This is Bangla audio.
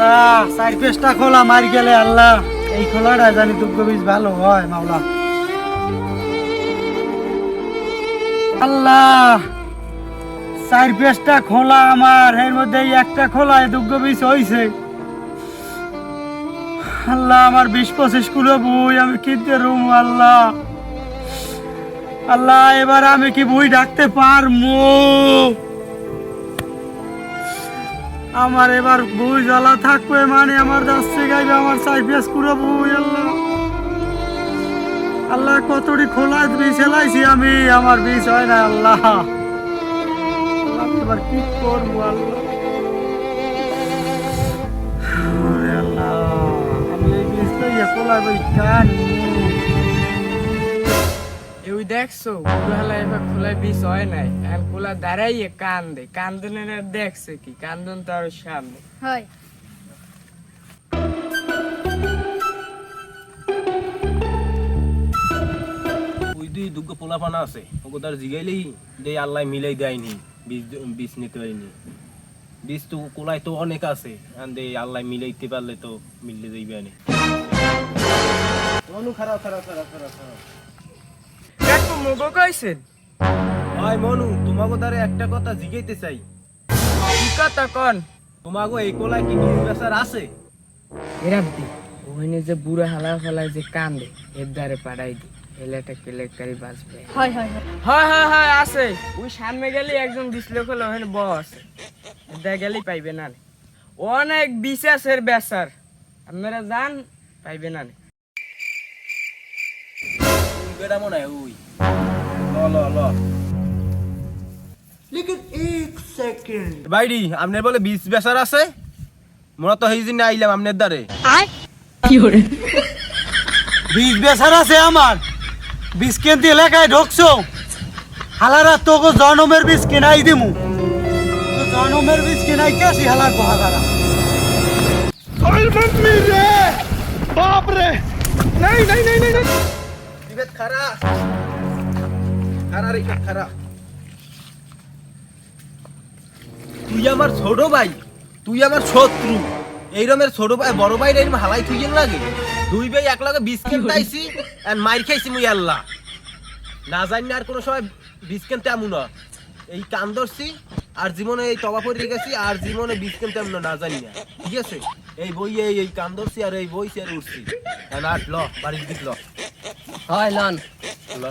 আল্লাহ, চার পেস্টা খোলা মার গেলে আল্লাহ। এই খোলাটা জানি দুগ্গ বীজ ভালো হয়, মাওলা। আল্লাহ, চার পেস্টা খোলা আমার, এর মধ্যে একটা খোলা দুগ্গ বীজ হইছে। আল্লাহ, আমার বিশ পঁচিশ কিলো বই, আমি কিনতে রুম, আল্লাহ। আল্লাহ, এবার আমি কি বই ডাকতে পারব? আমার এবার বই জ্বালা থাকবে মানে আমার যাচ্ছে গাইবে আমার সাইফেস পুরো বই, আল্লাহ। আল্লাহ, কতটি খোলা বীজ হেলাইছি আমি, আমার বীজ হয় না, আল্লাহ। এবার কি করব, আল্লাহ? আল্লাহ, আমি এই বীজ লইয়া খোলা বই কানি দেখছ? কুলালা এবার খোলা বিষ হয় নাই। আর কুলা দাঁড়াইয়ে কান্দে। কান্দনের দেখছে কি? কান্দন তার সামনে। হয়। ওই দুই দুগ্গ পোলাপানা আছে। ওকে তার জিগাইলেই যে আল্লাহ মিলাই দেয়নি। বীজ বীজ নিতে পারিনি। বীজ তো কোলাই তো অনেক আছে। আর দে আল্লাহ মিলাইতে পারলে তো মিললে যাইবে আনে। খারাপ খারাপ খারাপ খারাপ খারাপ। মগো কইছেন ভাই মনু তোমাকে তারে একটা কথা জিগাইতে চাই। কি কথা কন? তোমাকে এই কোলায় কি বেচার আছে? এরাম দি ওখানে যে বুড়া হালা ফেলায় যে কান্দে এর দ্বারে পাড়াই দি এলাটা কেলেকারি বাঁচবে হয় হয় হয়। হয় হয় আছে। ওই সামনে গেলে একজন বিশ্লেষ হলো ওখানে বস দেখ গেলেই পাইবে না। অনেক বিশ্বাসের বেসার আপনারা যান পাইবে না নে। বেটা মনে হয় ওই। ল ল ল বাইডি আপনার বলে বীজ বেচার আছে মোরা তো সেই জন্য আইলাম আপনার দ্বারে বীজ বেচার আছে আমার বীজ কিনতে এলাকায় ঢুকছো হালারা তোকে জনমের বীজ কেনাই দিমু জনমের বীজ কেনাই কে আসি হালার কো হালারা বিভেদ খারা খারা রে খারা? তুই আমার ছোট ভাই তুই আমার শত্রু। এই রমের ছোট ভাই বড় ভাই এরম হালাই তুই লাগে। দুই ভাই এক লগে বিস্কেট খাইছি আর মাইর খাইছি মুই আল্লাহ। না জানি আর কোনো সময় বিস্কেট তেমন না। এই কান ধরছি আর জীবনে এই তবা পড়ে গেছি আর জীবনে বিস্কেট তেমন না জানি না। ঠিক আছে? এই বই এই এই কান ধরছি আর এই বই আর উঠছি আর ল বাড়ির দিক ল। হয় লন। ল।